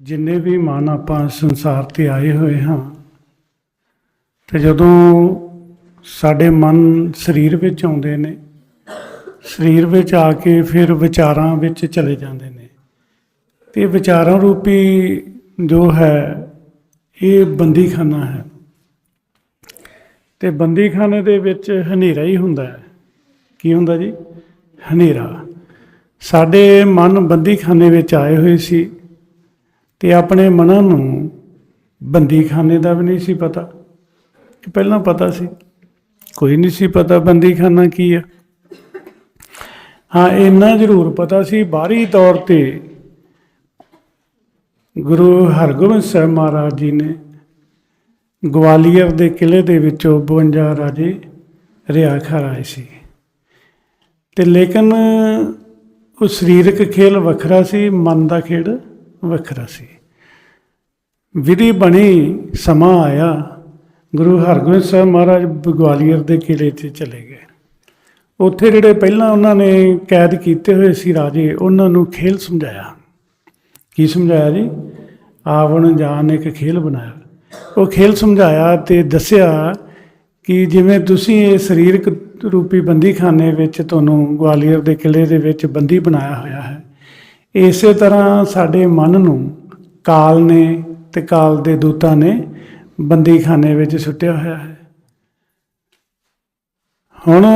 ਜਿੰਨੇ ਵੀ ਮਨ ਆਪਾਂ ਸੰਸਾਰ ਤੇ ਆਏ ਹੋਏ ਹਾਂ ਤੇ ਜਦੋਂ ਸਾਡੇ ਮਨ ਸਰੀਰ ਵਿੱਚ ਆਉਂਦੇ ਨੇ, ਸਰੀਰ ਵਿੱਚ ਆ ਕੇ ਫਿਰ ਵਿਚਾਰਾਂ ਵਿੱਚ ਚਲੇ ਜਾਂਦੇ ਨੇ। ਤੇ ਵਿਚਾਰਾਂ ਰੂਪੀ ਜੋ ਹੈ, ਇਹ ਬੰਦੀਖਾਨਾ ਹੈ। ਤੇ ਬੰਦੀਖਾਨੇ ਦੇ ਵਿੱਚ ਹਨੇਰਾ ਹੀ ਹੁੰਦਾ ਹੈ। ਕੀ ਹੁੰਦਾ ਜੀ? ਹਨੇਰਾ। ਸਾਡੇ ਮਨ ਬੰਦੀਖਾਨੇ ਵਿੱਚ ਆਏ ਹੋਏ ਸੀ ਤੇ ਆਪਣੇ ਮਨਾਂ ਨੂੰ ਬੰਦੀਖਾਨੇ ਦਾ ਵੀ ਨਹੀਂ ਸੀ ਪਤਾ। ਕਿ ਪਹਿਲਾਂ ਪਤਾ ਸੀ। ਕੋਈ ਨਹੀਂ ਸੀ ਪਤਾ ਬੰਦੀਖਾਨਾ ਕੀ ਆ। ਹਾਂ, ਇੰਨਾ ਜ਼ਰੂਰ ਪਤਾ ਸੀ। ਬਾਹਰੀ ਤੌਰ ਤੇ ਗੁਰੂ ਹਰਗੋਬਿੰਦ ਸਾਹਿਬ ਮਹਾਰਾਜ ਜੀ ਨੇ ਗਵਾਲੀਅਰ ਦੇ ਕਿਲੇ ਦੇ ਵਿੱਚੋਂ 52 ਰਾਜੇ ਰਿਆ ਖਰਾਏ ਸੀ। ਤੇ ਲੇਕਿਨ ਉਹ ਸਰੀਰਕ ਖੇਲ ਵੱਖਰਾ ਸੀ, ਮਨ ਦਾ ਖੇਡ ਵੱਖਰਾ ਸੀ। ਵਿਧੀ ਬਣੀ, ਸਮਾਂ ਆਇਆ, ਗੁਰੂ ਹਰਗੋਬਿੰਦ ਸਾਹਿਬ ਮਹਾਰਾਜ ਗਵਾਲੀਅਰ ਦੇ ਕਿਲੇ 'ਚ ਚਲੇ ਗਏ। ਉੱਥੇ ਜਿਹੜੇ ਪਹਿਲਾਂ ਉਹਨਾਂ ਨੇ ਕੈਦ ਕੀਤੇ ਹੋਏ ਸੀ ਰਾਜੇ, ਉਹਨਾਂ ਨੂੰ ਖੇਲ ਸਮਝਾਇਆ। ਕੀ ਸਮਝਾਇਆ ਜੀ? ਆਵਣ ਜਾਨ ਇੱਕ ਖੇਲ ਬਣਾਇਆ। ਉਹ ਖੇਲ ਸਮਝਾਇਆ ਤੇ ਦੱਸਿਆ ਕਿ ਜਿਵੇਂ ਤੁਸੀਂ ਇਹ ਸਰੀਰਕ ਰੂਪੀ ਬੰਦੀਖਾਨੇ ਵਿੱਚ ਤੁਹਾਨੂੰ ਗਵਾਲੀਅਰ ਦੇ ਕਿਲੇ ਦੇ ਵਿੱਚ ਬੰਦੀ ਬਣਾਇਆ ਹੋਇਆ ਹੈ। ਇਸੇ ਤਰ੍ਹਾਂ ਸਾਡੇ ਮਨ ਨੂੰ ਕਾਲ ਨੇ ਤੇ ਕਾਲ ਦੇ ਦੂਤਾਂ ਨੇ ਬੰਦੀਖਾਨੇ ਵਿੱਚ ਸੁੱਟਿਆ ਹੋਇਆ ਹੈ। ਹੁਣ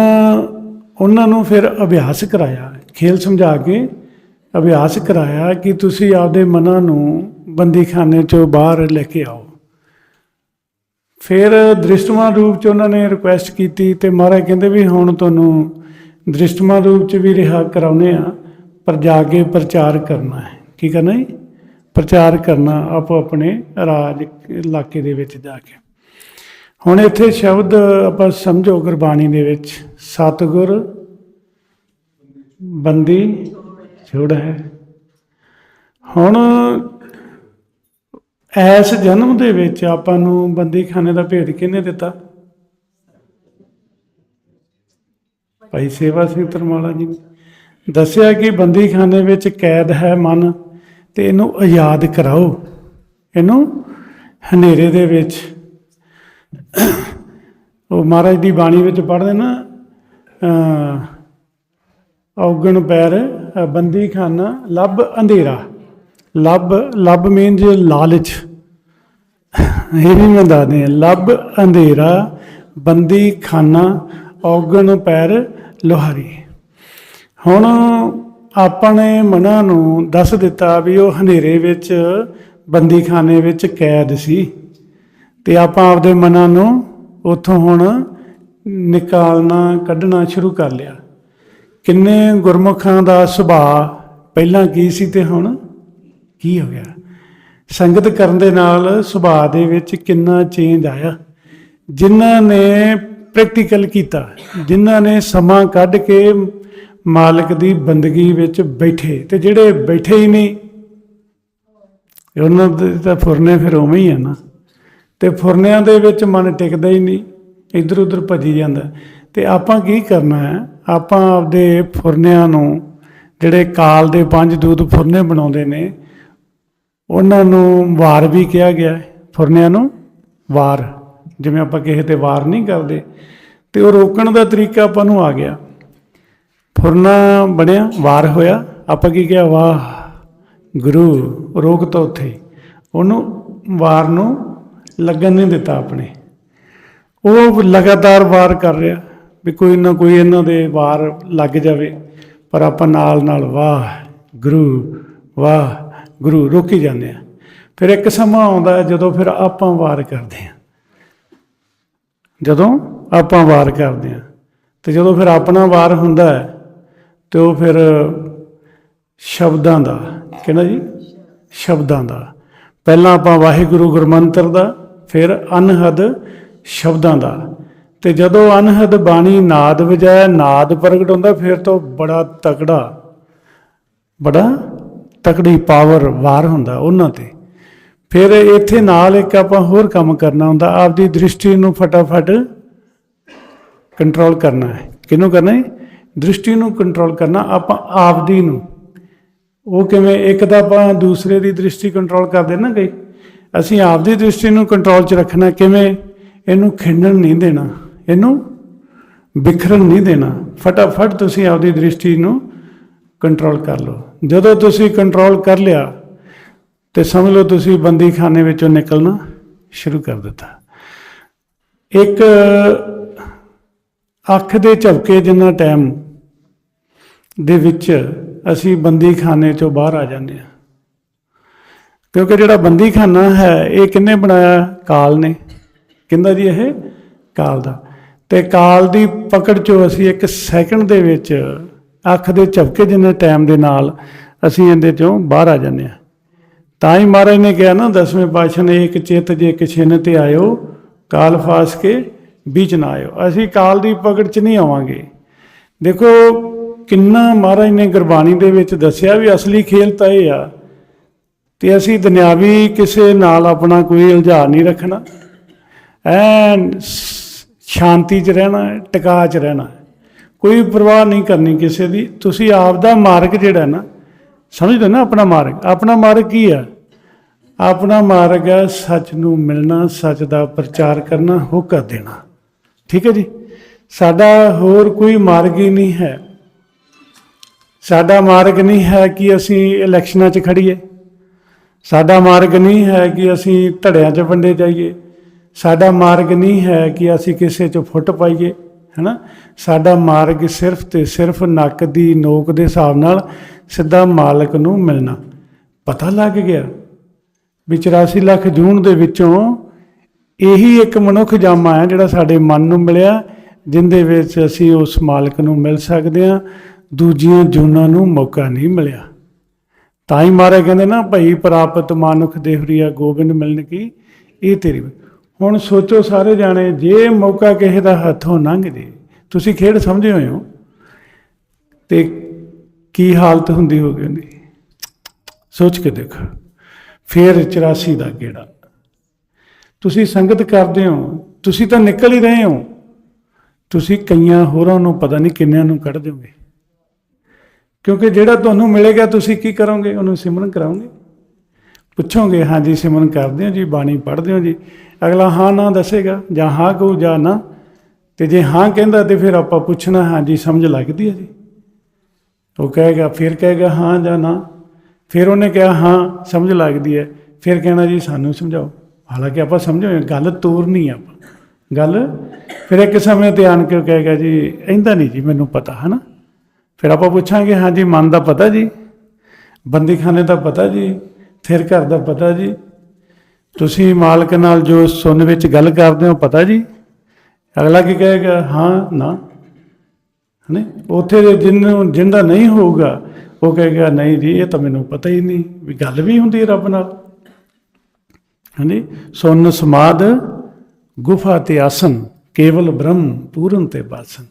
ਉਹਨਾਂ ਨੂੰ ਫਿਰ ਅਭਿਆਸ ਕਰਾਇਆ, ਖੇਲ ਸਮਝਾ ਕੇ ਅਭਿਆਸ ਕਰਾਇਆ ਕਿ ਤੁਸੀਂ ਆਪਦੇ ਮਨਾਂ ਨੂੰ ਬੰਦੀਖਾਨੇ ਚੋਂ ਬਾਹਰ ਲੈ ਕੇ ਆਓ। ਫਿਰ ਦ੍ਰਿਸ਼ਟਮਾਨ ਰੂਪ ਚ ਉਹਨਾਂ ਨੇ ਰਿਕੁਐਸਟ ਕੀਤੀ ਤੇ ਮਹਾਰਾਜ ਕਹਿੰਦੇ ਵੀ ਹੁਣ ਤੁਹਾਨੂੰ ਦ੍ਰਿਸ਼ਟਮਾਨ ਰੂਪ ਚ ਵੀ ਰਿਹਾ ਕਰਾਉਨੇ ਆ ਪਰ ਜਾ ਕੇ ਪ੍ਰਚਾਰ ਕਰਨਾ ਹੈ। ਕੀ ਕਰਨਾ ਹੈ ਪ੍ਰਚਾਰ ਕਰਨਾ ਆਪੋ ਆਪਣੇ ਰਾਜ ਇਲਾਕੇ ਦੇ ਵਿੱਚ ਜਾ ਕੇ। ਹੁਣ ਇੱਥੇ ਸ਼ਬਦ ਆਪਾਂ ਸਮਝੋ ਗੁਰਬਾਣੀ ਦੇ ਵਿੱਚ, ਸਤਿਗੁਰ ਬੰਦੀ, ਛੋੜ ਹੈ। ਹੁਣ ਐਸ ਜਨਮ ਦੇ ਵਿੱਚ ਆਪਾਂ ਨੂੰ ਬੰਦੀਖਾਨੇ ਦਾ ਭੇਦ ਕਿਹਨੇ ਦਿੱਤਾ? ਭਾਈ ਸੇਵਾ ਸਿੰਘ ਤਰਮਾਲਾ ਜੀ ਨੇ ਦੱਸਿਆ ਕਿ ਬੰਦੀਖਾਨੇ ਵਿੱਚ ਕੈਦ ਹੈ ਮਨ ਤੇ ਇਹਨੂੰ ਆਜ਼ਾਦ ਕਰਾਓ। ਇਹਨੂੰ ਹਨੇਰੇ ਦੇ ਵਿੱਚ ਉਹ ਮਹਾਰਾਜ ਦੀ ਬਾਣੀ ਵਿੱਚ ਪੜ੍ਹਦੇ ਨਾ ਔਗਣ ਪੈਰ ਅ, ਬੰਦੀਖਾਨਾ ਲੱਭ ਅੰਧੇਰਾ। ਲੱਭ ਲੱਭ ਮੀਨਸ ਲਾਲਚ। ਇਹ ਵੀ ਮੈਂ ਦੱਸਦੇ ਆ ਲੱਭ ਅੰਧੇਰਾ, ਬੰਦੀ ਖਾਨਾ, ਔਗਣ ਪੈਰ ਲੋਹਾਰੀ। ਹੁਣ ਆਪਾਂ ਨੇ ਮਨਾਂ ਨੂੰ ਦੱਸ ਦਿੱਤਾ ਵੀ ਉਹ ਹਨੇਰੇ ਵਿੱਚ ਬੰਦੀਖਾਨੇ ਵਿੱਚ ਕੈਦ ਸੀ। ਤੇ ਆਪਾਂ ਆਪਦੇ ਮਨਾਂ ਨੂੰ ਉੱਥੋਂ ਹੁਣ ਨਿਕਾਲਣਾ, ਕੱਢਣਾ ਸ਼ੁਰੂ ਕਰ ਲਿਆ। ਕਿੰਨੇ ਗੁਰਮੁਖਾਂ ਦਾ ਸੁਭਾਅ ਪਹਿਲਾਂ ਕੀ ਸੀ ਤੇ ਹੁਣ? ਕੀ ਹੋ ਗਿਆ? ਸੰਗਤ ਕਰਨ ਦੇ ਨਾਲ ਸੁਭਾਅ ਦੇ ਵਿੱਚ ਕਿੰਨਾ ਚੇਂਜ ਆਇਆ? ਜਿਨ੍ਹਾਂ ਨੇ ਪ੍ਰੈਕਟੀਕਲ ਕੀਤਾ, ਜਿਨ੍ਹਾਂ ਨੇ ਸਮਾਂ ਕੱਢ ਕੇ ਮਾਲਕ ਦੀ ਬੰਦਗੀ ਵਿੱਚ ਬੈਠੇ, ਤੇ ਜਿਹੜੇ ਬੈਠੇ ਹੀ ਨਹੀਂ, ਉਹਨਾਂ ਦੇ ਤਾਂ ਫੁਰਨੇ ਫਿਰ ਉਵੇਂ ਹੀ ਆ ਨਾ। ਤੇ ਫੁਰਨਿਆਂ ਦੇ ਵਿੱਚ ਮਨ ਟਿਕਦਾ ਹੀ ਨਹੀਂ ਇੱਧਰ ਉੱਧਰ ਭੱਜੀ ਜਾਂਦਾ। ਤੇ ਆਪਾਂ ਕੀ ਕਰਨਾ ਹੈ? ਆਪਾਂ ਆਪਦੇ ਫੁਰਨਿਆਂ ਨੂੰ, ਜਿਹੜੇ ਕਾਲ ਦੇ ਪੰਜ ਦੂਤ ਫੁਰਨੇ ਬਣਾਉਂਦੇ ਨੇ ਉਹਨਾਂ ਨੂੰ ਵਾਰ ਵੀ ਕਿਹਾ ਗਿਆ ਹੈ, ਫੁਰਨਿਆਂ ਨੂੰ ਵਾਰ, ਜਿਵੇਂ ਆਪਾਂ ਕਿਸੇ ਤੇ ਵਾਰ ਨਹੀਂ ਕਰਦੇ। ਤੇ ਉਹ ਰੋਕਣ ਦਾ ਤਰੀਕਾ ਆਪਾਂ ਨੂੰ ਆ ਗਿਆ। ਫੁਰਨਾ ਬਣਿਆ, ਵਾਰ ਹੋਇਆ। ਆਪਾਂ ਕੀ ਕਿਹਾ? ਵਾਹ, ਗੁਰੂ, ਰੋਕ ਤਾਂ ਉੱਥੇ। ਉਹਨੂੰ ਵਾਰ ਨੂੰ ਲੱਗਣ ਨਹੀਂ ਦਿੱਤਾ ਆਪਣੇ। ਉਹ ਲਗਾਤਾਰ ਵਾਰ ਕਰ ਰਿਹਾ, ਵੀ ਕੋਈ ਨਾ ਕੋਈ ਇਹਨਾਂ ਦੇ ਵਾਰ ਲੱਗ ਜਾਵੇ। ਪਰ ਆਪਾਂ ਨਾਲ ਨਾਲ ਵਾਹ, ਗੁਰੂ, ਵਾਹ ਗੁਰੂ ਰੋਕੀ ਜਾਂਦੇ ਆ। ਫਿਰ ਇੱਕ ਸਮਾਂ ਆਉਂਦਾ ਜਦੋਂ ਫਿਰ ਆਪਾਂ ਵਾਰ ਕਰਦੇ ਆ ਜਦੋਂ ਆਪਾਂ ਵਾਰ ਕਰਦੇ ਆ ਤੇ ਜਦੋਂ ਫਿਰ ਆਪਣਾ ਵਾਰ ਹੁੰਦਾ ਹੈ, ਤੇ ਉਹ ਫਿਰ ਸ਼ਬਦਾਂ ਦਾ ਕਹਿੰਦਾ ਜੀ? ਸ਼ਬਦਾਂ ਦਾ। ਪਹਿਲਾਂ ਆਪਾਂ ਵਾਹਿਗੁਰੂ ਗੁਰਮੰਤਰ ਦਾ, ਫਿਰ ਅਨਹਦ ਸ਼ਬਦਾਂ ਦਾ। ਤੇ ਜਦੋਂ ਅਨਹਦ ਬਾਣੀ ਨਾਦ ਵਜਾਇਆ ਨਾਦ ਪ੍ਰਗਟ ਹੁੰਦਾ, ਫਿਰ ਤੋਂ ਬੜਾ ਤਕੜਾ, ਬੜਾ ਤਕੜੀ ਪਾਵਰ ਵਾਰ ਹੁੰਦਾ ਉਹਨਾਂ ਤੇ। ਫਿਰ ਇੱਥੇ ਨਾਲ ਇੱਕ ਆਪਾਂ ਹੋਰ ਕੰਮ ਕਰਨਾ ਹੁੰਦਾ, ਆਪਦੀ ਦ੍ਰਿਸ਼ਟੀ ਨੂੰ ਫਟਾਫਟ ਕੰਟਰੋਲ ਕਰਨਾ ਹੈ। ਕਿਹਨੂੰ ਕਰਨਾ ਹੈ ਦ੍ਰਿਸ਼ਟੀ ਨੂੰ ਕੰਟਰੋਲ ਕਰਨਾ, ਆਪਾਂ ਆਪਦੀ ਨੂੰ। ਉਹ ਕਿਵੇਂ ਇੱਕ ਤਾਂ ਆਪਾਂ ਦੂਸਰੇ ਦੀ ਦ੍ਰਿਸ਼ਟੀ ਕੰਟਰੋਲ ਕਰਦੇ ਨਾ ਗਈ ਅਸੀਂ ਆਪਦੀ ਦ੍ਰਿਸ਼ਟੀ ਨੂੰ ਕੰਟਰੋਲ 'ਚ ਰੱਖਣਾ, ਕਿਵੇਂ? ਇਹਨੂੰ ਖਿੰਡਣ ਨਹੀਂ ਦੇਣਾ, ਇਹਨੂੰ ਬਿਖਰਨ ਨਹੀਂ ਦੇਣਾ। ਫਟਾਫਟ ਤੁਸੀਂ ਆਪਦੀ ਦ੍ਰਿਸ਼ਟੀ ਨੂੰ ਕੰਟਰੋਲ ਕਰ ਲਓ। ਜਦੋਂ ਤੁਸੀਂ ਕੰਟਰੋਲ ਕਰ ਲਿਆ ਤੇ ਸਮਝ ਲਓ ਤੁਸੀਂ ਬੰਦੀਖਾਨੇ ਵਿੱਚੋਂ ਨਿਕਲਣਾ ਸ਼ੁਰੂ ਕਰ ਦਿੱਤਾ। ਇੱਕ ਅੱਖ ਦੇ ਝਪਕੇ ਜਿੰਨਾ ਟਾਈਮ ਦੇ ਵਿੱਚ ਅਸੀਂ ਬੰਦੀਖਾਨੇ ਚੋਂ ਬਾਹਰ ਆ ਜਾਂਦੇ ਹਾਂ। ਕਿਉਂਕਿ ਜਿਹੜਾ ਬੰਦੀਖਾਨਾ ਹੈ, ਇਹ ਕਿੰਨੇ ਬਣਾਇਆ? ਕਾਲ ਨੇ। ਕਹਿੰਦਾ ਜੀ ਇਹ? ਕਾਲ ਦਾ। ਤੇ ਕਾਲ ਦੀ ਪਕੜ ਚੋਂ ਅਸੀਂ ਇੱਕ ਸੈਕਿੰਡ ਦੇ ਵਿੱਚ ਅੱਖ ਦੇ ਝਪਕੇ ਜਿੰਨੇ ਟਾਈਮ ਦੇ ਨਾਲ ਅਸੀਂ ਇਹਦੇ ਚੋਂ ਬਾਹਰ ਆ ਜਾਂਦੇ ਹਾਂ। ਤਾਂ ਹੀ ਮਹਾਰਾਜ ਨੇ ਕਿਹਾ ਨਾ ਦਸਵੇਂ ਪਾਤਸ਼ਾਹ ਨੇ ਇੱਕ ਚਿੱਤ ਜੇ ਇੱਕ ਛਿਨ ਤੇ ਆਇਓ ਕਾਲ ਫਾਸ ਕੇ ਵਿੱਚ ਨਾ ਆਇਓ। ਅਸੀਂ ਕਾਲ ਦੀ ਪਕੜ 'ਚ ਨਹੀਂ ਆਵਾਂਗੇ। ਦੇਖੋ ਕਿੰਨਾ ਮਹਾਰਾਜ ਨੇ ਗੁਰਬਾਣੀ ਦੇ ਵਿੱਚ ਦੱਸਿਆ ਵੀ ਅਸਲੀ ਖੇਲ ਤਾਂ ਇਹ ਆ ਤੇ ਅਸੀਂ ਦੁਨਿਆਵੀ ਕਿਸੇ ਨਾਲ ਆਪਣਾ ਕੋਈ ਇਲਝਾ ਨਹੀਂ ਰੱਖਣਾ। ਐਨ ਸ਼ਾਂਤੀ 'ਚ ਰਹਿਣਾ ਹੈ, ਟਿਕਾ 'ਚ ਰਹਿਣਾ। ਕੋਈ ਪਰਵਾਹ ਨਹੀਂ ਕਰਨੀ ਕਿਸੇ ਦੀ। ਤੁਸੀਂ ਆਪ ਦਾ ਮਾਰਗ ਜਿਹੜਾ ਨਾ, ਸਮਝਦੇ ਨਾ ਆਪਣਾ ਮਾਰਗ। ਆਪਣਾ ਮਾਰਗ ਕੀ ਆ? ਆਪਣਾ ਮਾਰਗ ਹੈ ਸੱਚ ਨੂੰ ਮਿਲਣਾ, ਸੱਚ ਦਾ ਪ੍ਰਚਾਰ ਕਰਨਾ ਹੋਕਾ ਦੇਣਾ। ਠੀਕ ਹੈ ਜੀ? ਸਾਡਾ ਹੋਰ ਕੋਈ ਮਾਰਗ ਹੀ ਨਹੀਂ ਹੈ। ਸਾਡਾ ਮਾਰਗ ਨਹੀਂ ਹੈ ਕਿ ਅਸੀਂ ਇਲੈਕਸ਼ਨਾਂ 'ਚ ਖੜੀਏ ਸਾਡਾ ਮਾਰਗ ਨਹੀਂ ਹੈ ਕਿ ਅਸੀਂ ਧੜਿਆਂ 'ਚ ਵੰਡੇ ਜਾਈਏ। ਸਾਡਾ ਮਾਰਗ ਨਹੀਂ ਹੈ ਕਿ ਅਸੀਂ ਕਿਸੇ 'ਚ ਫੁੱਟ ਪਾਈਏ। ਹੈਨਾ? ਸਾਡਾ ਮਾਰਗ ਸਿਰਫ ਤੇ ਸਿਰਫ ਨੱਕ ਦੀ ਨੋਕ ਦੇ ਹਿਸਾਬ ਨਾਲ ਸਿੱਧਾ ਮਾਲਕ ਨੂੰ ਮਿਲਣਾ। ਪਤਾ ਲੱਗ ਗਿਆ ਵੀ 84 ਲੱਖ ਜੂਨ ਦੇ ਵਿੱਚੋਂ ਇਹੀ ਇੱਕ ਮਨੁੱਖ ਜਾਮਾ ਹੈ ਜਿਹੜਾ ਸਾਡੇ ਮਨ ਨੂੰ ਮਿਲਿਆ, ਜਿੰਦੇ ਵਿੱਚ ਅਸੀਂ ਉਸ ਮਾਲਕ ਨੂੰ ਮਿਲ ਸਕਦੇ ਹਾਂ, ਦੂਜੀਆਂ ਜੂਨਾਂ ਨੂੰ ਮੌਕਾ ਨਹੀਂ ਮਿਲਿਆ। ਤਾਂ ਹੀ ਮਾਰੇ ਕਹਿੰਦੇ ਨਾ, ਭਈ ਪ੍ਰਾਪਤ ਮਾਨੁਖ ਦੇਵਰੀਆ ਗੋਬਿੰਦ ਮਿਲਣ ਕੀ? ਇਹ ਤੇਰੀ ਹੁਣ ਸੋਚੋ ਸਾਰੇ ਜਾਣੇ, ਜੇ ਮੌਕਾ ਕਿਸੇ ਦਾ ਹੱਥੋਂ ਲੰਘ ਜੇ, ਤੁਸੀਂ ਖੇਡ ਸਮਝੇ ਹੋਏ ਹੋ? ਤੇ ਕੀ ਹਾਲਤ ਹੁੰਦੀ ਹੋਗੀ ਉਹਦੀ? ਸੋਚ ਕੇ ਦੇਖੋ। ਫੇਰ 84 ਦਾ ਗੇੜਾ। ਤੁਸੀਂ ਸੰਗਤ ਕਰਦੇ ਹੋ, ਤੁਸੀਂ ਤਾਂ ਨਿਕਲ ਹੀ ਰਹੇ ਹੋ। ਤੁਸੀਂ ਕਈਆਂ ਹੋਰਾਂ ਨੂੰ ਪਤਾ ਨਹੀਂ ਕਿੰਨਿਆਂ ਨੂੰ ਕੱਢ ਦਿਓਗੇ। ਕਿਉਂਕਿ ਜਿਹੜਾ ਤੁਹਾਨੂੰ ਮਿਲੇਗਾ ਤੁਸੀਂ ਕੀ ਕਰੋਗੇ? ਉਹਨੂੰ ਸਿਮਰਨ ਕਰਾਓਗੇ। ਪੁੱਛੋਗੇ, ਹਾਂਜੀ, ਸਿਮਰਨ ਕਰਦੇ ਹੋ ਜੀ, ਬਾਣੀ ਪੜ੍ਹਦੇ ਹੋ ਜੀ। ਅਗਲਾ ਹਾਂ ਨਾ ਦੱਸੇਗਾ, ਜਾਂ ਹਾਂ ਕਹੂ ਜਾਂ ਨਾ, ਤੇ ਜੇ ਹਾਂ ਕਹਿੰਦਾ ਤੇ ਫਿਰ ਆਪਾਂ ਪੁੱਛਣਾ ਹਾਂਜੀ ਸਮਝ ਲੱਗਦੀ ਹੈ ਜੀ। ਉਹ ਕਹੇਗਾ, ਫਿਰ ਕਹੇਗਾ ਹਾਂ ਜਾਂ ਨਾ। ਫਿਰ ਉਹਨੇ ਕਿਹਾ, ਹਾਂ, ਸਮਝ ਲੱਗਦੀ ਹੈ। ਫਿਰ ਕਹਿਣਾ ਜੀ, ਸਾਨੂੰ ਸਮਝਾਓ। ਹਾਲਾਂਕਿ ਆਪਾਂ ਸਮਝੋ ਗੱਲ ਤੋਰਨੀ ਆ ਆਪਾਂ। ਗੱਲ ਫਿਰ ਇੱਕ ਸਮੇਂ ਤੇ ਆਣ ਕੇ ਉਹ ਕਹੇਗਾ ਜੀ ਇਹਦਾ ਨਹੀਂ ਜੀ, ਮੈਨੂੰ ਪਤਾ, ਹਨਾ? ਫਿਰ ਆਪਾਂ ਪੁੱਛਾਂਗੇ ਹਾਂ ਜੀ ਮਨ ਦਾ ਪਤਾ ਜੀ? ਬੰਦੀਖਾਨੇ ਦਾ ਪਤਾ ਜੀ? ਫਿਰ ਘਰ ਦਾ ਪਤਾ ਜੀ? ਤੁਸੀਂ ਮਾਲਕ ਨਾਲ ਜੋ ਸੁਣ ਵਿੱਚ ਗੱਲ ਕਰਦੇ ਹੋ, ਪਤਾ ਜੀ? ਅਗਲਾ ਕੀ ਕਹੇਗਾ? ਹਾਂ, ਨਾ। ਹਨੇ? ਉੱਥੇ ਦੇ ਜਿਹਨੂੰ ਜਿੰਦਾ ਨਹੀਂ ਹੋਊਗਾ, ਉਹ ਕਹੇਗਾ, ਨਹੀਂ ਜੀ, ਇਹ ਤਾਂ ਮੈਨੂੰ ਪਤਾ ਹੀ ਨਹੀਂ ਵੀ ਗੱਲ ਵੀ ਹੁੰਦੀ ਰੱਬ ਨਾਲ। ਹਾਂਜੀ ਸੁਨ ਸਮਾਦ, ਗੁਫਾ ਤੇ ਆਸਨ, ਕੇਵਲ ਬ੍ਰਹਮ, ਪੂਰਨ ਤੇ ਬਾਸਨ।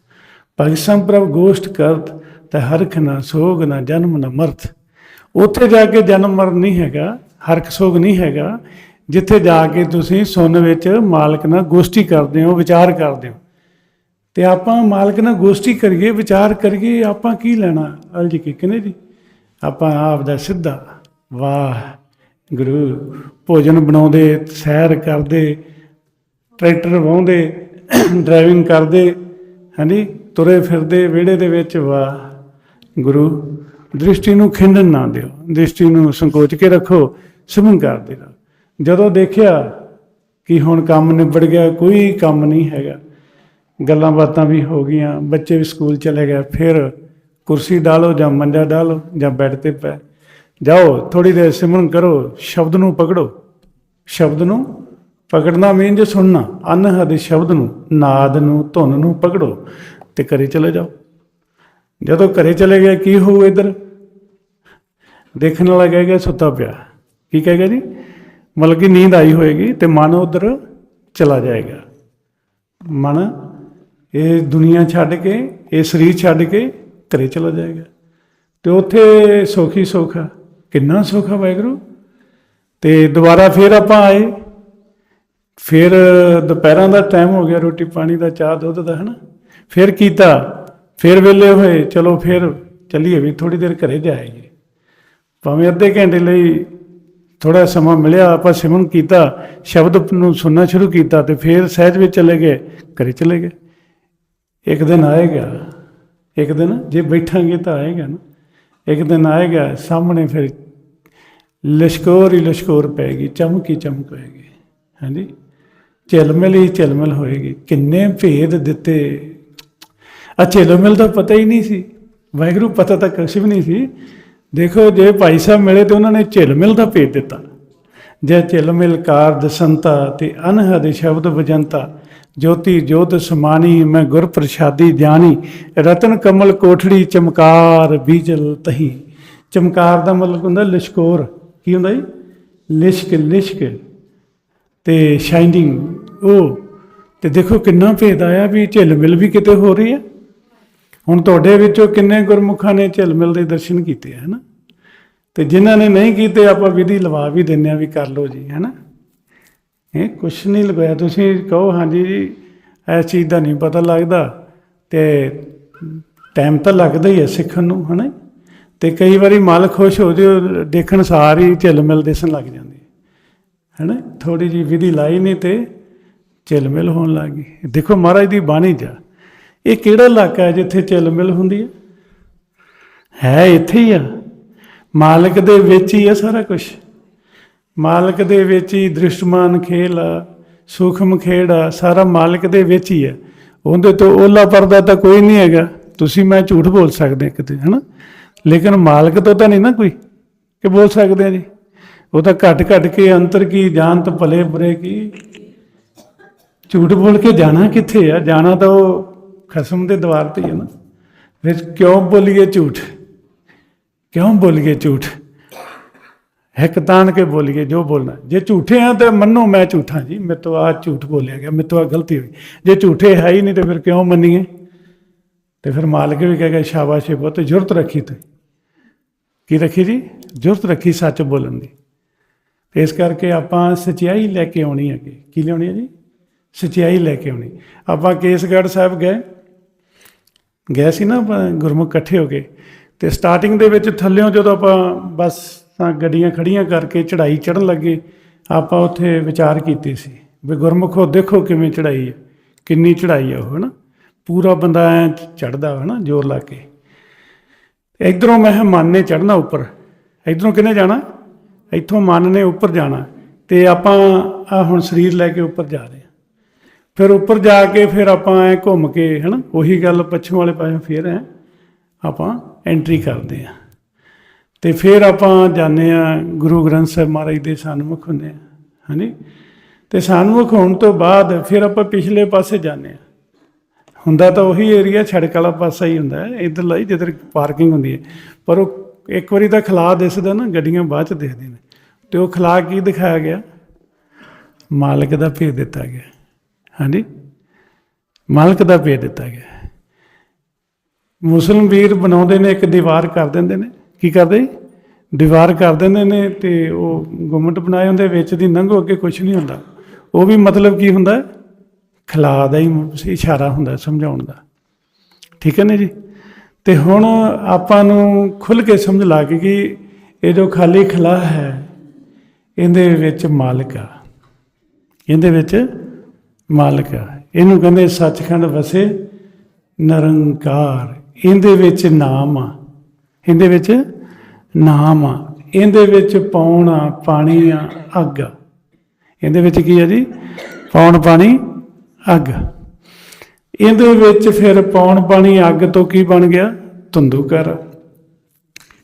ਭਗਤ ਸੰਪ੍ਰਭ ਗੋਸ਼ਟ ਕਰਤ, ਤੇ ਹਰਖ ਨਾ ਸੋਗ, ਨਾ ਜਨਮ, ਨਾ ਮਰਤ। ਉੱਥੇ ਜਾ ਕੇ ਜਨਮ ਮਰਨ ਨਹੀਂ ਹੈਗਾ ਹਰਖ ਸੋਗ ਨਹੀਂ ਹੈਗਾ। ਜਿੱਥੇ ਜਾ ਕੇ ਤੁਸੀਂ ਸੁਨ ਵਿੱਚ ਮਾਲਕ ਨਾਲ ਗੋਸ਼ਟੀ ਕਰਦੇ ਹੋ, ਵਿਚਾਰ ਕਰਦੇ ਹੋ। ਤੇ ਆਪਾਂ ਮਾਲਕ ਨਾਲ ਗੋਸ਼ਟੀ ਕਰੀਏ, ਵਿਚਾਰ ਕਰੀਏ, ਆਪਾਂ ਕੀ ਲੈਣਾ? ਅਲਜੀ ਕੀ ਕਹਿੰਦੇ ਜੀ? ਆਪਾਂ ਆਪ ਦਾ ਸਿੱਧਾ ਵਾਹ, ਗੁਰੂ ਭੋਜਨ ਬਣਾਉਂਦੇ, ਸੈਰ ਕਰਦੇ, ਟਰੈਕਟਰ ਵਾਹੁੰਦੇ ਡਰਾਈਵਿੰਗ ਕਰਦੇ ਹਾਂਜੀ ਤੁਰੇ ਫਿਰਦੇ, ਵਿਹੜੇ ਦੇ ਵਿੱਚ ਵਾਹ। ਗੁਰੂ, ਦ੍ਰਿਸ਼ਟੀ ਨੂੰ ਖਿੰਡਣ ਨਾ ਦਿਓ। ਦ੍ਰਿਸ਼ਟੀ ਨੂੰ ਸੰਕੋਚ ਕੇ ਰੱਖੋ ਸਿਮਰਨ ਕਰਦੇ ਰਹੋ ਜਦੋਂ ਦੇਖਿਆ ਕਿ ਹੁਣ ਕੰਮ ਨਿਬੜ ਗਿਆ, ਕੋਈ ਕੰਮ ਨਹੀਂ ਹੈਗਾ। ਗੱਲਾਂ ਬਾਤਾਂ ਵੀ ਹੋ ਗਈਆਂ, ਬੱਚੇ ਵੀ ਸਕੂਲ ਚਲੇ ਗਏ, ਫਿਰ ਕੁਰਸੀ ਡਾਲੋ ਜਾਂ ਮੰਜਾ ਡਾਲੋ ਜਾਂ ਬੈੱਡ ਤੇ ਪੈ। ਜਾਓ ਥੋੜੀ ਦੇਰ ਸਿਮਰਨ ਕਰੋ, ਸ਼ਬਦ ਨੂੰ ਪਕੜੋ। ਸ਼ਬਦ ਨੂੰ ਪਕੜਨਾ ਮੀਨ ਜੇ ਸੁਣਨਾ। ਅਨਹਦ ਸ਼ਬਦ ਨੂੰ, ਨਾਦ ਨੂੰ, ਧੁਨ ਨੂੰ ਪਕੜੋ ਤੇ ਘਰੇ ਚਲੇ ਜਾਓ। ਜਦੋਂ ਘਰੇ ਚਲੇ ਗਏ, ਕੀ ਹੋਊ ਇੱਧਰ? ਦੇਖਣ ਵਾਲਾ ਕਹੇਗਾ ਸੁੱਤਾ ਪਿਆ। ਕੀ ਕਹੇਗਾ ਜੀ? ਮਤਲਬ ਕਿ ਨੀਂਦ ਆਈ ਹੋਏਗੀ ਤੇ ਮਨ ਉਧਰ ਚਲਾ ਜਾਏਗਾ। ਮਨ ਇਹ ਦੁਨੀਆ ਛੱਡ ਕੇ, ਇਹ ਸਰੀਰ ਛੱਡ ਕੇ ਘਰੇ ਚਲਾ ਜਾਏਗਾ। ਤੇ ਉੱਥੇ ਸੋਖੀ ਸੋਖਾ ਕਿੰਨਾ ਸੋਖਾ ਵਾਹਿਗੁਰੂ। ਤੇ ਦੁਬਾਰਾ ਫੇਰ ਆਪਾਂ ਆਏ। ਫਿਰ ਦੁਪਹਿਰਾਂ ਦਾ ਟਾਈਮ ਹੋ ਗਿਆ, ਰੋਟੀ ਪਾਣੀ ਦਾ, ਚਾਹ, ਦੁੱਧ ਦਾ, ਹਨਾ। ਫਿਰ ਕੀਤਾ। ਫਿਰ ਵੇਲੇ ਹੋਏ। ਚਲੋ ਫਿਰ ਚੱਲੀਏ ਵੀ ਥੋੜੀ ਦੇਰ ਘਰੇ ਜਾਈਏ। ਭਾਵੇਂ ਅੱਧੇ ਘੰਟੇ ਲਈ ਥੋੜਾ ਸਮਾਂ ਮਿਲਿਆ, ਆਪਾਂ ਸਿਮਰਨ ਕੀਤਾ, ਸ਼ਬਦ ਨੂੰ ਸੁਣਨਾ ਸ਼ੁਰੂ ਕੀਤਾ ਤੇ ਫਿਰ ਸਹਿਜ ਵਿੱਚ ਚਲੇ ਗਏ, ਘਰੇ ਚਲੇ ਗਏ। ਇੱਕ ਦਿਨ ਆਏਗਾ ਇੱਕ ਦਿਨ ਜੇ ਬੈਠਾਂਗੇ ਤਾਂ ਆਏਗਾ ਨਾ। ਇੱਕ ਦਿਨ ਆਏਗਾ ਸਾਹਮਣੇ ਫਿਰ ਲਸ਼ਕੋਰ ਹੀ ਲਸ਼ਕੋਰ ਪੈਗੀ ਚਮਕ ਹੀ ਚਮਕ ਹੋਏਗੀ ਹਾਂਜੀ? ਝਿਲਮਿਲ ਹੀ ਝਿਲਮਿਲ ਹੋਏਗੀ। ਕਿੰਨੇ ਭੇਦ ਦਿੱਤੇ। ਆ ਝਿਲਮਿਲ ਦਾ ਪਤਾ ਹੀ ਨਹੀਂ ਸੀ। ਵਾਹਿਗੁਰੂ ਪਤਾ ਤਾਂ ਕੁਛ ਵੀ ਨਹੀਂ ਸੀ। ਦੇਖੋ, ਜੇ ਭਾਈ ਸਾਹਿਬ ਮਿਲੇ ਤੇ ਉਹਨਾਂ ਨੇ ਝਿਲਮਿਲ ਦਾ ਭੇਦ ਦਿੱਤਾ। ਜੇ ਝਿਲਮਿਲ ਕਾਰ ਦਸੰਤਾ ਤੇ ਅਨਹਦ ਸ਼ਬਦ ਵਜੰਤਾ, ਜੋਤੀ ਜੋਤ ਸਮਾਨੀ, ਮੈਂ ਗੁਰ ਪ੍ਰਸਾਦੀ ਜਾਣੀ, ਰਤਨ ਕਮਲ ਕੋਠੜੀ, ਚਮਕਾਰ ਬੀਜਲ ਤਹੀ। ਚਮਕਾਰ ਦਾ ਮਤਲਬ ਹੁੰਦਾ ਲਿਸ਼ਕੋਰ। ਕੀ ਹੁੰਦਾ ਜੀ? ਲਿਸ਼ਕ ਲਿਸ਼ਕ ਤੇ ਸ਼ਾਈਨਿੰਗ ਉਹ। ਤੇ ਦੇਖੋ ਕਿੰਨਾ ਭੇਦ ਆਇਆ ਵੀ ਝਿਲਮਿਲ ਵੀ ਕਿਤੇ ਹੋ ਰਹੀ ਹੈ। ਹੁਣ ਤੁਹਾਡੇ ਵਿੱਚੋਂ ਕਿੰਨੇ ਗੁਰਮੁਖਾਂ ਨੇ ਝਿਲਮਿਲ ਦੇ ਦਰਸ਼ਨ ਕੀਤੇ ਹੈ ਨਾ ਤੇ ਜਿਨ੍ਹਾਂ ਨੇ ਨਹੀਂ ਕੀਤੇ, ਆਪਾਂ ਵਿਧੀ ਲਵਾ ਵੀ ਦਿੰਨੇ ਆ ਵੀ ਕਰ ਲਓ ਜੀ ਹੈ ਨਾ ਇਹ ਕੁਛ ਨਹੀਂ ਲਗਾਇਆ। ਤੁਸੀਂ ਕਹੋ, ਹਾਂਜੀ ਜੀ, ਇਸ ਚੀਜ਼ ਦਾ ਨਹੀਂ ਪਤਾ ਲੱਗਦਾ ਤੇ ਟਾਈਮ ਤਾਂ ਲੱਗਦਾ ਹੀ ਹੈ ਸਿੱਖਣ ਨੂੰ, ਹਨਾ? ਤੇ ਕਈ ਵਾਰੀ ਮਨ ਖੁਸ਼ ਹੋ ਜੇ ਦੇਖਣ ਸਾਰ ਹੀ ਝਿਲਮਿਲ ਦਿਸਣ ਲੱਗ ਜਾਂਦੀ ਹੈ ਨਾ ਥੋੜੀ ਜੀ ਵਿਧੀ ਲਾਈ ਨਹੀਂ ਤੇ ਝਿਲਮਿਲ ਹੋਣ ਲੱਗ ਗਈ। ਦੇਖੋ ਮਹਾਰਾਜ ਦੀ ਬਾਣੀ ਜਾ ਇਹ ਕਿਹੜਾ ਇਲਾਕਾ ਹੈ ਜਿੱਥੇ ਝਿਲਮਿਲ ਹੁੰਦੀ ਹੈ? ਹੈ ਇੱਥੇ ਹੀ ਆ। ਮਾਲਕ ਦੇ ਵਿੱਚ ਹੀ ਆ ਸਾਰਾ ਕੁਝ ਮਾਲਕ ਦੇ ਵਿੱਚ ਹੀ ਦ੍ਰਿਸ਼ਟਮਾਨ ਖੇਲ ਆ, ਸੂਖਮ ਖੇਡ ਆ, ਸਾਰਾ ਮਾਲਕ ਦੇ ਵਿੱਚ ਹੀ ਆ। ਉਹਦੇ ਤੋਂ ਓਲਾ ਪਰਦਾ ਤਾਂ ਕੋਈ ਨਹੀਂ ਹੈਗਾ। ਤੁਸੀਂ ਮੈਂ ਝੂਠ ਬੋਲ ਸਕਦੇ ਹਾਂ ਕਿਤੇ, ਹਨਾ? ਲੇਕਿਨ ਮਾਲਕ ਤੋਂ ਤਾਂ ਨਹੀਂ ਨਾ ਕੋਈ। ਕਿ ਬੋਲ ਸਕਦੇ ਆ ਜੀ? ਉਹ ਤਾਂ ਘਟ ਘਟ ਕੇ ਅੰਤਰ ਕੀ ਜਾਣਤ ਭਲੇ ਬੁਰੇ ਕੀ? ਝੂਠ ਬੋਲ ਕੇ ਜਾਣਾ ਕਿੱਥੇ ਆ? ਜਾਣਾ ਤਾਂ ਉਹ ਖਸਮ ਦੇ ਦਵਾਰ ਤੇ ਹੀ ਹੈ ਨਾ। ਫਿਰ ਕਿਉਂ ਬੋਲੀਏ ਝੂਠ? ਕਿਉਂ ਬੋਲੀਏ ਝੂਠ? ਇੱਕ ਤਾਣ ਕੇ ਬੋਲੀਏ ਜੋ ਬੋਲਣਾ। ਜੇ ਝੂਠੇ ਆ ਤਾਂ ਮੰਨੋ ਮੈਂ ਝੂਠਾ ਜੀ। ਮੇਰੇ ਤੋਂ ਆ ਝੂਠ ਬੋਲਿਆ ਗਿਆ, ਮੇਰੇ ਤੋਂ ਆ ਗਲਤੀ ਹੋਈ। ਜੇ ਝੂਠੇ ਹੈ ਹੀ ਨਹੀਂ ਤੇ ਫਿਰ ਕਿਉਂ ਮੰਨੀਏ? ਤੇ ਫਿਰ ਮਾਲਕ ਵੀ ਕਹੇਗਾ, ਸ਼ਾਬਾਸ਼ ਇਹ ਬਹੁਤ ਜ਼ਰੂਰਤ ਰੱਖੀ ਤੂੰ। ਕੀ ਰੱਖੀ ਜੀ? ਜ਼ਰੂਰਤ ਰੱਖੀ ਸੱਚ ਬੋਲਣ ਦੀ। ਤੇ ਇਸ ਕਰਕੇ ਆਪਾਂ ਸਚਾਈ ਲੈ ਕੇ ਆਉਣੀ ਹੈ ਕਿ ਕੀ ਲਿਆਉਣੀ ਹੈ ਜੀ? ਸਚਾਈ ਲੈ ਕੇ ਆਉਣੀ। ਆਪਾਂ ਕੇਸਗੜ੍ਹ ਸਾਹਿਬ ਗਏ। ਗਏ ਸੀ ਨਾ ਆਪਾਂ ਗੁਰਮੁਖ ਇਕੱਠੇ ਹੋ ਕੇ, ਤੇ ਸਟਾਰਟਿੰਗ ਦੇ ਵਿੱਚ ਥੱਲਿਓਂ ਜਦੋਂ ਆਪਾਂ ਬਸ ਤਾਂ ਗੱਡੀਆਂ ਖੜੀਆਂ ਕਰਕੇ ਚੜ੍ਹਾਈ ਚੜਨ ਲੱਗੇ, ਆਪਾਂ ਉੱਥੇ ਵਿਚਾਰ ਕੀਤੀ ਸੀ ਵੀ ਗੁਰਮੁਖੋ ਦੇਖੋ ਕਿਵੇਂ ਚੜ੍ਹਾਈ ਹੈ ਕਿੰਨੀ ਚੜ੍ਹਾਈ ਹੈ ਉਹ, ਹਨਾ? ਪੂਰਾ ਬੰਦਾ ਐ ਚੜਦਾ ਹਨਾ, ਜ਼ੋਰ ਲਾ ਕੇ। ਇਧਰੋਂ ਮੈਂ ਮਨ ਨੇ ਚੜਨਾ ਉੱਪਰ। ਇਧਰੋਂ ਕਿਨੇ ਜਾਣਾ? ਇੱਥੋਂ ਮਨ ਨੇ ਉੱਪਰ ਜਾਣਾ। ਤੇ ਆਪਾਂ ਆ ਹੁਣ ਸਰੀਰ ਲੈ ਕੇ ਉੱਪਰ ਜਾ ਰਹੇ। ਫਿਰ ਉੱਪਰ ਜਾ ਕੇ ਫਿਰ ਆਪਾਂ ਐ ਘੁੰਮ ਕੇ, ਹਨਾ, ਉਹੀ ਗੱਲ ਪੱਛਮ ਵਾਲੇ ਪਾਸੇ ਫਿਰ ਐ ਆਪਾਂ ਐਂਟਰੀ ਕਰਦੇ ਆ। ਤੇ ਫਿਰ ਆਪਾਂ ਜਾਂਦੇ ਆ ਗੁਰੂ ਗ੍ਰੰਥ ਸਾਹਿਬ ਮਹਾਰਾਜ ਦੇ ਸਨਮੁਖ ਹੁੰਦੇ ਆ, ਹਾਂਜੀ। ਤੇ ਸਨਮੁਖ ਹੋਣ ਤੋਂ ਬਾਅਦ ਫਿਰ ਆਪਾਂ ਪਿਛਲੇ ਪਾਸੇ ਜਾਂਦੇ ਆ। ਹੁੰਦਾ ਤਾਂ ਉਹੀ ਏਰੀਆ ਛੜਕ ਵਾਲਾ ਪਾਸਾ ਹੀ ਹੁੰਦਾ ਹੈ ਇਧਰ ਲਈ ਜਿੱਧਰ ਪਾਰਕਿੰਗ ਹੁੰਦੀ ਹੈ ਪਰ ਉਹ ਇੱਕ ਵਾਰੀ ਤਾਂ ਖਲਾ ਦਿਸਦਾ ਨਾ, ਗੱਡੀਆਂ ਬਾਅਦ ਚ ਦਿਖਦੀਆਂ ਨੇ। ਤੇ ਉਹ ਖਲਾ ਕੀ ਦਿਖਾਇਆ ਗਿਆ। ਮਾਲਕ ਦਾ ਭੇਜ ਦਿੱਤਾ ਗਿਆ। ਹਾਂਜੀ? ਮਾਲਕ ਦਾ ਭੇਦ ਦਿੱਤਾ ਗਿਆ। ਮੁਸਲਮ ਵੀਰ ਬਣਾਉਂਦੇ ਨੇ, ਇੱਕ ਦੀਵਾਰ ਕਰ ਦਿੰਦੇ ਨੇ। ਕੀ ਕਰਦੇ ਦੀਵਾਰ ਕਰ ਦਿੰਦੇ ਨੇ ਤੇ ਉਹ ਗੁੰਮਟ ਬਣਾਏ ਹੁੰਦੇ ਵਿੱਚ ਦੀ ਲੰਘੋ ਅੱਗੇ ਕੁਝ ਨਹੀਂ ਹੁੰਦਾ। ਉਹ ਵੀ ਮਤਲਬ ਕੀ ਹੁੰਦਾ? ਖਲਾ ਦਾ ਹੀ ਇਸ਼ਾਰਾ ਹੁੰਦਾ ਸਮਝਾਉਣ ਦਾ। ਠੀਕ ਹੈ ਨਾ ਜੀ? ਤੇ ਹੁਣ ਆਪਾਂ ਨੂੰ ਖੁੱਲ ਕੇ ਸਮਝ ਲੱਗ ਗਈ ਕਿ ਇਹ ਜੋ ਖਾਲੀ ਖਲਾ ਹੈ, ਇਹਦੇ ਵਿੱਚ ਮਾਲਕ ਆ। ਇਹਦੇ ਵਿੱਚ ਮਾਲਕ ਆ। ਇਹਨੂੰ ਕਹਿੰਦੇ ਸੱਚਖੰਡ ਵਸੇ ਨਿਰੰਕਾਰ। ਇਹਦੇ ਵਿੱਚ ਨਾਮ ਆ। ਇਹਦੇ ਵਿੱਚ ਨਾਮ ਆ। ਇਹਦੇ ਵਿੱਚ ਪੌਣ ਆ, ਪਾਣੀ ਆ, ਅੱਗ ਆ। ਇਹਦੇ ਵਿੱਚ ਕੀ ਆ ਜੀ? ਪੌਣ, ਪਾਣੀ, ਅੱਗ। ਇਹਦੇ ਵਿੱਚ ਫਿਰ ਪੌਣ, ਪਾਣੀ, ਅੱਗ ਤੋਂ ਕੀ ਬਣ ਗਿਆ? ਧੁੰਦੂਕਰ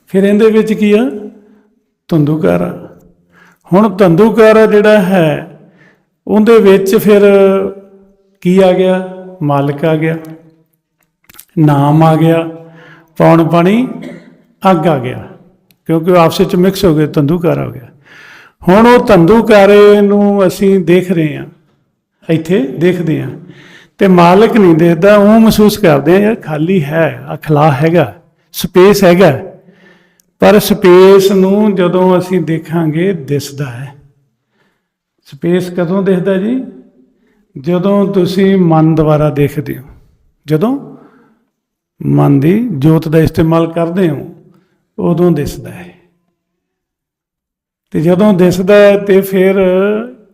ਫਿਰ ਇਹਦੇ ਵਿੱਚ ਕੀ ਆ? ਧੁੰਦੂਕਰ ਹੁਣ ਧੁੰਦੂਕਰ ਜਿਹੜਾ ਹੈ ਉਹਦੇ ਵਿੱਚ ਫਿਰ ਕੀ ਆ ਗਿਆ? ਮਾਲਕ ਆ ਗਿਆ। ਨਾਮ ਆ ਗਿਆ। ਪੌਣ ਪਾਣੀ, ਅੱਗ ਆ ਗਿਆ। ਕਿਉਂਕਿ ਉਹ ਆਪਸ ਵਿੱਚ ਮਿਕਸ ਹੋ ਗਏ, ਤੰਦੂਕਾਰ ਹੋ ਗਿਆ। ਹੁਣ ਉਹ ਤੰਦੂਕਾਰੇ ਨੂੰ ਅਸੀਂ ਦੇਖ ਰਹੇ ਹਾਂ। ਇੱਥੇ ਦੇਖਦੇ ਹਾਂ। ਤੇ ਮਾਲਕ ਨਹੀਂ ਦੇਖਦਾ, ਉਹ ਮਹਿਸੂਸ ਕਰਦੇ ਆ, ਯਾਰ ਖਾਲੀ ਹੈ ਅਖਲਾ ਹੈਗਾ, ਸਪੇਸ ਹੈਗਾ। ਪਰ ਸਪੇਸ ਨੂੰ ਜਦੋਂ ਅਸੀਂ ਦੇਖਾਂਗੇ, ਦਿਸਦਾ ਹੈ। ਸਪੇਸ ਕਦੋਂ ਦਿਖਦਾ ਜੀ? ਜਦੋਂ ਤੁਸੀਂ ਮਨ ਦੁਆਰਾ ਦੇਖਦੇ ਹੋ। ਜਦੋਂ ਮਨ ਦੀ ਜੋਤ ਦਾ ਇਸਤੇਮਾਲ ਕਰਦੇ ਹੋ, ਉਦੋਂ ਦਿਸਦਾ ਹੈ। ਤੇ ਜਦੋਂ ਦਿਸਦਾ ਹੈ, ਤੇ ਫਿਰ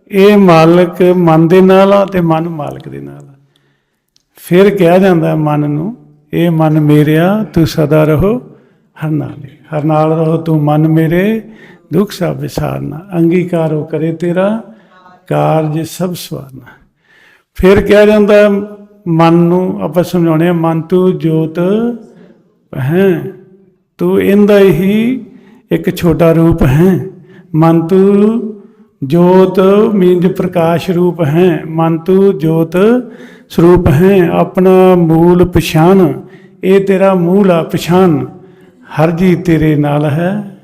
ਇਹ ਮਾਲਕ ਮਨ ਦੇ ਨਾਲ ਆ ਤੇ ਮਨ ਮਾਲਕ ਦੇ ਨਾਲ ਆ। ਫਿਰ ਕਿਹਾ ਜਾਂਦਾ ਮਨ ਨੂੰ, ਇਹ ਮਨ ਮੇਰਿਆ ਤੂੰ ਸਦਾ ਰਹੋ, ਹਰ ਨਾਲ ਹਰ ਨਾਲ ਰਹੋ ਤੂੰ ਮਨ ਮੇਰੇ, ਦੁੱਖ ਸਭ ਵਿਸਾਰਨਾ। ਅੰਗੀਕਾਰੋ ਕਰੇ ਤੇਰਾ ਕਾਰਜ ਸਭ ਸਵਾਰਨਾ। ਫਿਰ ਕਿਹਾ ਜਾਂਦਾ, ਮਨ ਨੂੰ ਆਪਾਂ ਸਮਝਾਉਣੇ ਆ, ਮਨ ਤੂੰ ਜੋਤ ਹੈ। ਤੂੰ ਇਹਦਾ ਹੀ ਇੱਕ ਛੋਟਾ ਰੂਪ ਹੈ। ਮਨ ਤੂੰ ਜੋਤ ਮੀਨਜ ਪ੍ਰਕਾਸ਼ ਰੂਪ ਹੈ। ਮਨ ਤੂੰ ਜੋਤ ਸਰੂਪ ਹੈ। ਆਪਣਾ ਮੂਲ ਪਛਾਨ ਇਹ ਤੇਰਾ ਮੂਲ ਆ ਪਛਾਨ ਹਰ ਜੀ ਤੇਰੇ ਨਾਲ ਹੈ।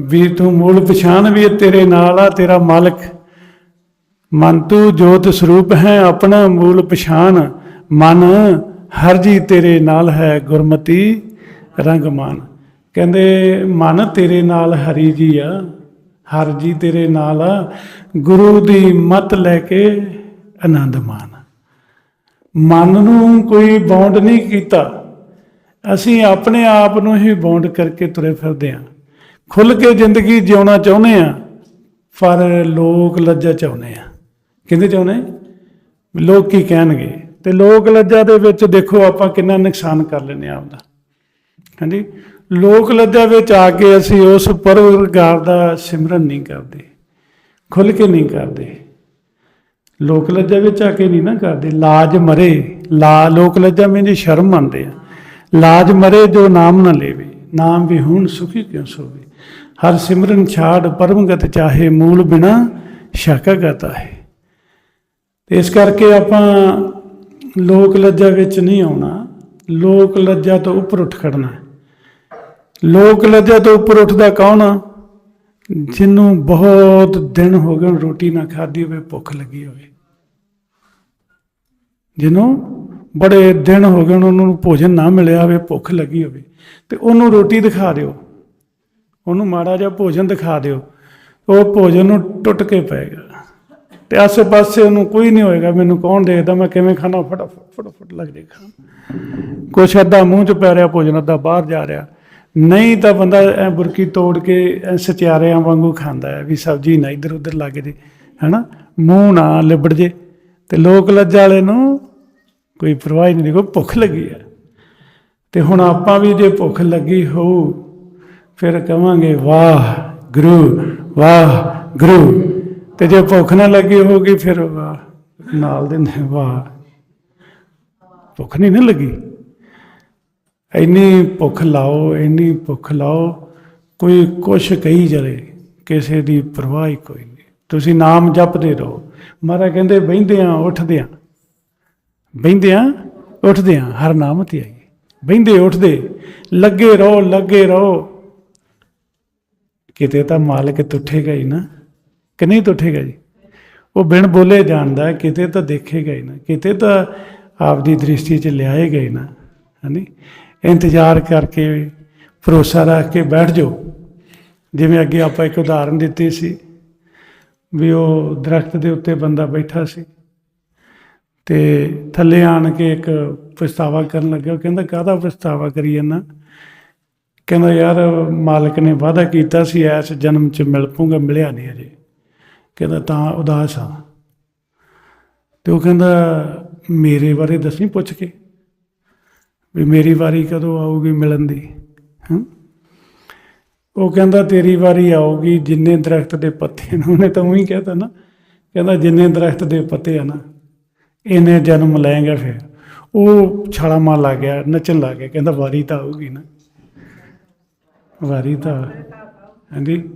ਵੀ ਤੂੰ ਮੂਲ ਪਛਾਨ ਵੀ ਇਹ ਤੇਰੇ ਨਾਲ ਆ, ਤੇਰਾ ਮਾਲਕ ਮਨ ਤੂੰ ਜੋਤ ਸਰੂਪ ਹੈ, ਆਪਣਾ ਮੂਲ ਪਛਾਨ ਮਨ, ਹਰ ਜੀ ਤੇਰੇ ਨਾਲ ਹੈ ਗੁਰਮਤੀ ਰੰਗਮਾਨ ਕਹਿੰਦੇ, ਮਨ ਤੇਰੇ ਨਾਲ ਹਰੀ ਜੀ ਆ, ਹਰ ਜੀ ਤੇਰੇ ਨਾਲ ਆ, ਗੁਰੂ ਦੀ ਮਤ ਲੈ ਕੇ ਆਨੰਦ ਮਾਣ ਮਨ ਨੂੰ ਕੋਈ ਬੌਂਡ ਨਹੀਂ ਕੀਤਾ। ਅਸੀਂ ਆਪਣੇ ਆਪ ਨੂੰ ਹੀ ਬੌਂਡ ਕਰਕੇ ਤੁਰੇ ਫਿਰਦੇ ਹਾਂ ਖੁੱਲ ਕੇ ਜ਼ਿੰਦਗੀ ਜਿਉਣਾ ਚਾਹੁੰਦੇ ਆ, ਪਰ ਲੋਕ ਲੱਜਾ ਚਾਹੁੰਦੇ ਆ। ਕਹਿੰਦੇ ਚਾਹੁੰਦੇ ਲੋਕ ਕੀ ਕਹਿਣਗੇ? ਤੇ ਲੋਕ ਲੱਜਾ ਦੇ ਵਿੱਚ ਦੇਖੋ ਆਪਾਂ ਕਿੰਨਾ ਨੁਕਸਾਨ ਕਰ ਲੈਨੇ ਆ ਆਪਦਾ। ਹਾਂਜੀ? ਲੋਕ ਲੱਜਾ ਵਿੱਚ ਆ ਕੇ ਅਸੀਂ ਉਸ ਪਰਵਰਗਾਰ ਦਾ ਸਿਮਰਨ ਨਹੀਂ ਕਰਦੇ ਖੁੱਲ ਕੇ ਨਹੀਂ ਕਰਦੇ। ਲੋਕ ਲੱਜਾ ਵਿੱਚ ਆ ਕੇ ਨਹੀਂ ਨਾ ਕਰਦੇ। ਲਾਜ ਮਰੇ, ਲਾ, ਲੋਕ ਲੱਜਾ ਮੇਂ ਸ਼ਰਮ ਮੰਨਦੇ ਆ। ਲਾਜ ਮਰੇ ਜੋ ਨਾਮ ਨਾ ਲੇਵੇ, ਨਾਮ ਵੀ ਹੁਣ ਸੁਖੀ ਕਿਉਂ ਸੋਵੇ? ਹਰ ਸਿਮਰਨ ਛਾੜ ਪਰਮਗਤ ਚਾਹੇ ਮੂਲ ਬਿਨਾ ਸ਼ਾਕਾ ਗਤਾ ਹੈ। ਤੇ ਇਸ ਕਰਕੇ ਆਪਾਂ ਲੋਕ ਲੱਜਾ ਵਿੱਚ ਨਹੀਂ ਆਉਣਾ। ਲੋਕ ਲੱਜਾ ਤੋਂ ਉੱਪਰ ਉੱਠ ਖੜਨਾ। ਲੋਕ ਲੱਜਾ ਤੋਂ ਉੱਪਰ ਉੱਠਦਾ ਕੌਣ? ਆ ਜਿਹਨੂੰ ਬਹੁਤ ਦਿਨ ਹੋ ਗਏ ਰੋਟੀ ਨਾ ਖਾਧੀ ਹੋਵੇ, ਭੁੱਖ ਲੱਗੀ ਹੋਵੇ। ਜਿਹਨੂੰ ਬੜੇ ਦਿਨ ਹੋ ਗਏ ਉਹਨਾਂ ਨੂੰ ਭੋਜਨ ਨਾ ਮਿਲਿਆ ਹੋਵੇ, ਭੁੱਖ ਲੱਗੀ ਹੋਵੇ, ਤੇ ਉਹਨੂੰ ਰੋਟੀ ਦਿਖਾ ਦਿਓ। ਉਹਨੂੰ ਮਾੜਾ ਜਿਹਾ ਭੋਜਨ ਦਿਖਾ ਦਿਓ। ਉਹ ਭੋਜਨ ਨੂੰ ਟੁੱਟ ਕੇ ਪਏਗਾ ਤੇ ਆਸੇ ਪਾਸੇ ਉਹਨੂੰ ਕੋਈ ਨਹੀਂ ਹੋਏਗਾ, ਮੈਨੂੰ ਕੌਣ ਦੇਖਦਾ, ਮੈਂ ਕਿਵੇਂ ਖਾਣਾ, ਫਟਾਫਟ ਫਟਾਫਟ ਲੱਗ ਜੇ ਖਾਣ। ਕੁਛ ਅੱਧਾ ਮੂੰਹ ਚ ਪੈ ਰਿਹਾ ਭੋਜਨ ਅੱਧਾ ਬਾਹਰ ਜਾ ਰਿਹਾ। ਨਹੀਂ ਤਾਂ ਬੰਦਾ ਐ ਬੁਰਕੀ ਤੋੜ ਕੇ, ਐਂ ਸਚਿਆਰਿਆਂ ਵਾਂਗੂ ਖਾਂਦਾ ਹੈ ਵੀ ਸਬਜ਼ੀ ਨਾ ਇੱਧਰ ਉੱਧਰ ਲੱਗ ਜੇ, ਹੈਨਾ? ਮੂੰਹ ਨਾ ਲਿਬੜ ਜੇ। ਤੇ ਲੋਕ ਲੱਜ ਵਾਲੇ ਨੂੰ ਕੋਈ ਪਰਵਾਹ ਨਹੀਂ, ਦੇਖੋ ਭੁੱਖ ਲੱਗੀ ਹੈ। ਤੇ ਹੁਣ ਆਪਾਂ ਵੀ ਜੇ ਭੁੱਖ ਲੱਗੀ ਹੋ ਫਿਰ ਕਵਾਂਗੇ, ਵਾਹ ਗੁਰੂ ਵਾਹ ਗੁਰੂ। ਤੇ ਜੇ ਭੁੱਖ ਨਾ ਲੱਗੀ ਹੋਗੀ ਫਿਰ ਵਾਹ, ਨਾਲ ਦੇ ਨੇ ਵਾਹ। ਭੁੱਖ ਨਹੀਂ ਨਾ ਲੱਗੀ। ਇੰਨੀ ਭੁੱਖ ਲਾਓ, ਇੰਨੀ ਭੁੱਖ ਲਾਓ, ਕੋਈ ਕੁਛ ਕਹੀ ਜਾਵੇ, ਕਿਸੇ ਦੀ ਪਰਵਾਹ ਹੀ ਕੋਈ ਨਹੀਂ। ਤੁਸੀਂ ਨਾਮ ਜਪਦੇ ਰਹੋ। ਮਹਾਰਾਜ ਕਹਿੰਦੇ, ਬਹਿੰਦੇ ਆ, ਉੱਠਦੇ ਆ। ਬਹਿੰਦੇ ਆ, ਉੱਠਦੇ ਆ, ਹਰ ਨਾਮ ਤੇ ਆਈ ਬਹਿੰਦੇ, ਉੱਠਦੇ। ਲੱਗੇ ਰਹੋ ਲੱਗੇ ਰਹੋ। ਕਿਤੇ ਤਾਂ ਮਾਲਕ ਤੁੱਠੇਗਾ ਹੀ ਨਾ। ਕਿ ਨਹੀਂ ਤੁੱਠੇਗਾ ਜੀ। ਉਹ ਬਿਨ ਬੋਲੇ ਜਾਣਦਾ ਕਿਤੇ ਤਾਂ ਦੇਖੇਗਾ ਹੀ ਨਾ, ਕਿਤੇ ਤਾਂ ਆਪਦੀ ਦ੍ਰਿਸ਼ਟੀ 'ਚ ਲਿਆਏਗਾ ਹੀ ਨਾ ਹਾਂਜੀ ਇੰਤਜ਼ਾਰ ਕਰਕੇ, ਭਰੋਸਾ ਰੱਖ ਕੇ ਬੈਠ ਜਾਓ। ਜਿਵੇਂ ਅੱਗੇ ਆਪਾਂ ਇੱਕ ਉਦਾਹਰਨ ਦਿੱਤੀ ਸੀ ਵੀ ਉਹ ਦਰਖਤ ਦੇ ਉੱਤੇ ਬੰਦਾ ਬੈਠਾ ਸੀ ਤੇ ਥੱਲੇ ਆਣ ਕੇ ਇੱਕ ਪਛਤਾਵਾ ਕਰਨ ਲੱਗਿਆ। ਉਹ ਕਹਿੰਦਾ, ਕਾਹਦਾ ਪਛਤਾਵਾ ਕਰੀ ਜਾਂਦਾ? ਕਹਿੰਦਾ, ਯਾਰ ਮਾਲਕ ਨੇ ਵਾਅਦਾ ਕੀਤਾ ਸੀ, ਐਸ ਜਨਮ ਚ ਮਿਲ ਪੂੰਗਾ ਮਿਲਿਆ ਨਹੀਂ ਅਜੇ। ਕਹਿੰਦਾ ਤਾਂ ਉਦਾਸ ਆ ਤੇ ਉਹ ਕਹਿੰਦਾ, ਮੇਰੇ ਬਾਰੇ ਦੱਸੀ ਪੁੱਛ ਕੇ। ਵੀ ਮੇਰੀ ਵਾਰੀ ਕਦੋਂ ਆਊਗੀ ਮਿਲਣ ਦੀ? ਹਾਂ? ਉਹ ਕਹਿੰਦਾ, ਤੇਰੀ ਵਾਰੀ ਆਊਗੀ ਜਿੰਨੇ ਦਰਖਤ ਦੇ ਪੱਤੇ ਨੇ। ਉਹਨੇ ਤਾਂ ਉਹੀ ਕਹਿਤਾ ਨਾ। ਕਹਿੰਦਾ, ਜਿੰਨੇ ਦਰਖਤ ਦੇ ਪੱਤੇ ਆ ਨਾ, ਇਹਨੇ ਜਨਮ ਲਏਗਾ ਫਿਰ। ਉਹ ਛਾਲਾ ਮਾਰ ਲੱਗ ਗਿਆ, ਨੱਚਣ ਲੱਗ ਗਿਆ। ਕਹਿੰਦਾ, ਵਾਰੀ ਤਾਂ ਆਊਗੀ ਨਾ। ਵਾਰੀ ਤਾਂ ਹਾਂਜੀ?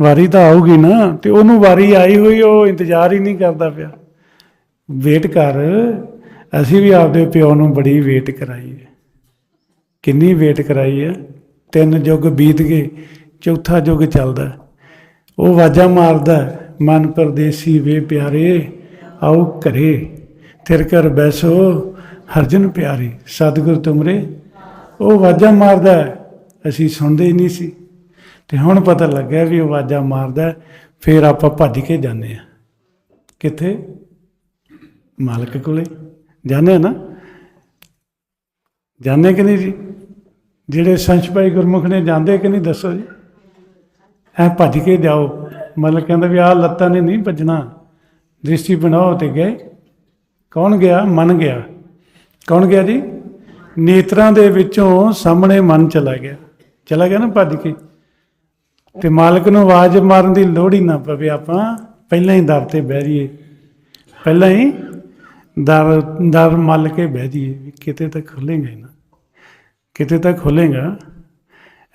ਵਾਰੀ ਤਾਂ ਆਊਗੀ ਨਾ, ਤੇ ਉਹਨੂੰ ਵਾਰੀ ਆਈ ਹੋਈ, ਉਹ ਇੰਤਜ਼ਾਰ ਹੀ ਨਹੀਂ ਕਰਦਾ ਪਿਆ। ਵੇਟ ਕਰ, ਅਸੀਂ ਵੀ ਆਪਦੇ ਪਿਓ ਨੂੰ ਬੜੀ ਵੇਟ ਕਰਾਈ ਹੈ। ਕਿੰਨੀ ਵੇਟ ਕਰਾਈ ਹੈ? ਤਿੰਨ ਯੁੱਗ ਬੀਤ ਗਏ, ਚੌਥਾ ਯੁੱਗ ਚੱਲਦਾ। ਉਹ ਆਵਾਜ਼ਾਂ ਮਾਰਦਾ, ਮਨ ਪਰਦੇਸੀ ਵੇ ਪਿਆਰੇ, ਆਓ ਘਰੇ ਤੇਰੇ ਘਰ ਬੈਸੋ, ਹਰਜਨ ਪਿਆਰੇ, ਸਤਿਗੁਰ ਤੁਮਰੇ। ਉਹ ਆਵਾਜ਼ਾਂ ਮਾਰਦਾ, ਅਸੀਂ ਸੁਣਦੇ ਹੀ ਨਹੀਂ ਸੀ। ਤੇ ਹੁਣ ਪਤਾ ਲੱਗਿਆ ਵੀ ਉਹ ਆਵਾਜ਼ਾਂ ਮਾਰਦਾ ਫਿਰ ਆਪਾਂ ਭੱਜ ਕੇ ਜਾਂਦੇ ਆ ਕਿੱਥੇ? ਮਾਲਕ ਕੋਲੇ। ਜਾਂਦੇ ਆ ਨਾ? ਜਾਂਦੇ ਕਿ ਨਹੀਂ ਜੀ? ਜਿਹੜੇ ਸੰਸ਼ਪਾਈ ਗੁਰਮੁਖ ਨੇ ਜਾਂਦੇ ਕਿ ਨਹੀਂ ਦੱਸੋ ਜੀ? ਐ ਭੱਜ ਕੇ ਜਾਓ। ਮਤਲਬ ਕਹਿੰਦਾ ਵੀ ਆਹ ਲੱਤਾਂ ਨੇ ਨਹੀਂ ਭੱਜਣਾ। ਦ੍ਰਿਸ਼ਟੀ ਬਣਾਓ ਤੇ ਗਏ। ਕੌਣ ਗਿਆ? ਮਨ ਗਿਆ। ਕੌਣ ਗਿਆ ਜੀ? ਨੇਤਰਾਂ ਦੇ ਵਿੱਚੋਂ ਸਾਹਮਣੇ ਮਨ ਚਲਾ ਗਿਆ। ਚਲਾ ਗਿਆ ਨਾ ਭੱਜ ਕੇ? ਤੇ ਮਾਲਕ ਨੂੰ ਆਵਾਜ਼ ਮਾਰਨ ਦੀ ਲੋੜ ਹੀ ਨਾ ਪਵੇ, ਆਪਾਂ ਪਹਿਲਾਂ ਹੀ ਦਰ ਤੇ ਬਹਿ ਜਾਈਏ। ਪਹਿਲਾਂ ਹੀ ਦਰ ਦਰ ਮੱਲ ਕੇ ਬਹਿ ਜਾਈਏ ਵੀ ਕਿਤੇ ਤਾਂ ਖੁੱਲੇਗਾ ਹੀ ਨਾ। ਕਿਤੇ ਤਾਂ ਖੁੱਲੇਗਾ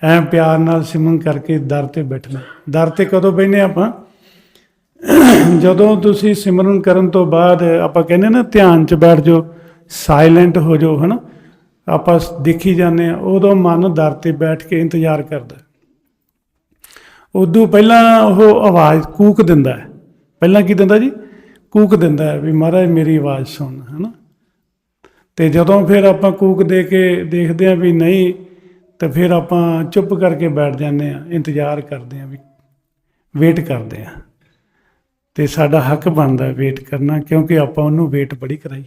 ਐ ਪਿਆਰ ਨਾਲ ਸਿਮਰਨ ਕਰਕੇ ਦਰ ਤੇ ਬੈਠਣਾ। ਦਰ ਤੇ ਕਦੋਂ ਬੈਠਨੇ ਆਪਾਂ? ਜਦੋਂ ਤੁਸੀਂ ਸਿਮਰਨ ਕਰਨ ਤੋਂ ਬਾਅਦ ਆਪਾਂ ਕਹਿੰਦੇ ਨਾ, ਧਿਆਨ 'ਚ ਬੈਠ ਜਾਓ ਸਾਇਲੈਂਟ ਹੋ ਜਾਓ, ਹਨਾ? ਆਪਾਂ ਦੇਖੀ ਜਾਂਦੇ ਆ ਉਦੋਂ ਮਨ ਦਰ ਤੇ ਬੈਠ ਕੇ ਇੰਤਜ਼ਾਰ ਕਰਦਾ। ਉਦੋਂ ਪਹਿਲਾਂ ਉਹ ਆਵਾਜ਼ ਕੂਕ ਦਿੰਦਾ ਹੈ। ਪਹਿਲਾਂ ਕੀ ਦਿੰਦਾ ਜੀ? ਕੂਕ ਦਿੰਦਾ ਹੈ ਵੀ ਮਹਾਰਾਜ ਮੇਰੀ ਆਵਾਜ਼ ਸੁਣ ਹਨਾ? ਤੇ ਜਦੋਂ ਫਿਰ ਆਪਾਂ ਕੂਕ ਦੇ ਕੇ ਦੇਖਦੇ ਆ ਵੀ ਨਹੀਂ ਤਾਂ ਫਿਰ ਆਪਾਂ ਚੁੱਪ ਕਰਕੇ ਬੈਠ ਜਾਂਦੇ ਆ ਇੰਤਜ਼ਾਰ ਕਰਦੇ ਆ ਵੀ ਵੇਟ ਕਰਦੇ ਆ ਤੇ ਸਾਡਾ ਹੱਕ ਬਣਦਾ ਵੇਟ ਕਰਨਾ ਕਿਉਂਕਿ ਆਪਾਂ ਉਹਨੂੰ ਵੇਟ ਬੜੀ ਕਰਾਈ।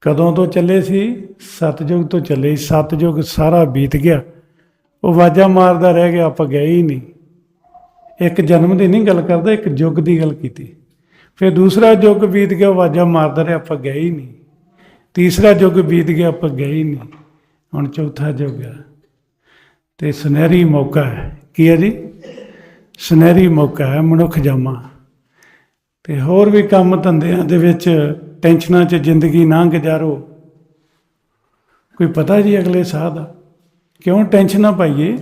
ਕਦੋਂ ਤੋਂ ਚੱਲੇ ਸੀ? ਸਤਜੁਗ ਤੋਂ ਚੱਲੇ ਸੀ, ਸਤਜੁਗ ਸਾਰਾ ਬੀਤ ਗਿਆ। ਉਹ ਆਵਾਜ਼ਾਂ ਮਾਰਦਾ ਰਹਿ ਗਿਆ, ਆਪਾਂ ਗਏ ਹੀ ਨਹੀਂ। ਇੱਕ ਜਨਮ ਦੀ ਨਹੀਂ ਗੱਲ ਕਰਦਾ, ਇੱਕ ਯੁੱਗ ਦੀ ਗੱਲ ਕੀਤੀ। ਫਿਰ ਦੂਸਰਾ ਯੁੱਗ ਬੀਤ ਗਿਆ ਆਵਾਜ਼ਾਂ ਮਾਰਦਾ ਰਿਹਾ, ਆਪਾਂ ਗਏ ਹੀ ਨਹੀਂ। ਤੀਸਰਾ ਯੁੱਗ ਬੀਤ ਗਿਆ, ਆਪਾਂ ਗਏ ਹੀ ਨਹੀਂ। ਹੁਣ ਚੌਥਾ ਯੁੱਗ ਹੈ ਤੇ ਸੁਨਹਿਰੀ ਮੌਕਾ ਹੈ। ਕੀ ਹੈ ਜੀ? ਸੁਨਹਿਰੀ ਮੌਕਾ ਹੈ, ਮਨੁੱਖ ਜਾਮਾ ਤੇ ਹੋਰ ਵੀ ਕੰਮ ਧੰਦਿਆਂ ਦੇ ਵਿੱਚ ਟੈਨਸ਼ਨਾਂ 'ਚ ਜ਼ਿੰਦਗੀ ਨਾ ਗੁਜ਼ਾਰੋ। ਕੋਈ ਪਤਾ ਜੀ ਅਗਲੇ ਸਾਹ ਦਾ? ਕਿਉਂ ਟੈਨਸ਼ਨ ਨਾ ਪਾਈਏ?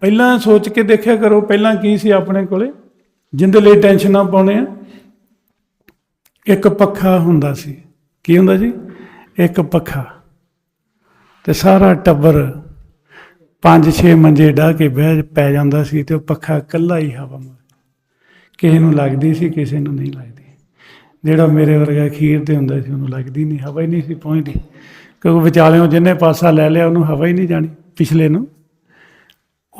ਪਹਿਲਾਂ ਸੋਚ ਕੇ ਦੇਖਿਆ ਕਰੋ, ਪਹਿਲਾਂ ਕੀ ਸੀ ਆਪਣੇ ਕੋਲੇ? ਜਿੰਦੇ ਲਈ ਟੈਨਸ਼ਨ ਨਾ ਪਾਉਣੇ ਆ। ਇੱਕ ਪੱਖਾ ਹੁੰਦਾ ਸੀ। ਕੀ ਹੁੰਦਾ ਜੀ? ਇੱਕ ਪੱਖਾ। ਤੇ ਸਾਰਾ ਟੱਬਰ ਪੰਜ ਛੇ ਮੰਜੇ ਢਾ ਕੇ ਬਹਿ ਪੈ ਜਾਂਦਾ ਸੀ ਤੇ ਉਹ ਪੱਖਾ ਇਕੱਲਾ ਹੀ ਹਵਾ ਮਾਰ। ਕਿਸੇ ਨੂੰ ਲੱਗਦੀ ਸੀ, ਕਿਸੇ ਨੂੰ ਨਹੀਂ ਲੱਗਦੀ। ਜਿਹੜਾ ਮੇਰੇ ਵਰਗਾ ਖੀਰ ਤੇ ਹੁੰਦਾ ਸੀ, ਉਹਨੂੰ ਲੱਗਦੀ ਨਹੀਂ, ਹਵਾ ਹੀ ਨਹੀਂ ਸੀ ਪਹੁੰਚਦੀ। ਕਿਉਂਕਿ ਵਿਚਾਲਿਓਂ ਜਿੰਨੇ ਪਾਸਾ ਲੈ ਲਿਆ, ਉਹਨੂੰ ਹਵਾ ਹੀ ਨਹੀਂ ਜਾਣੀ ਪਿਛਲੇ ਨੂੰ।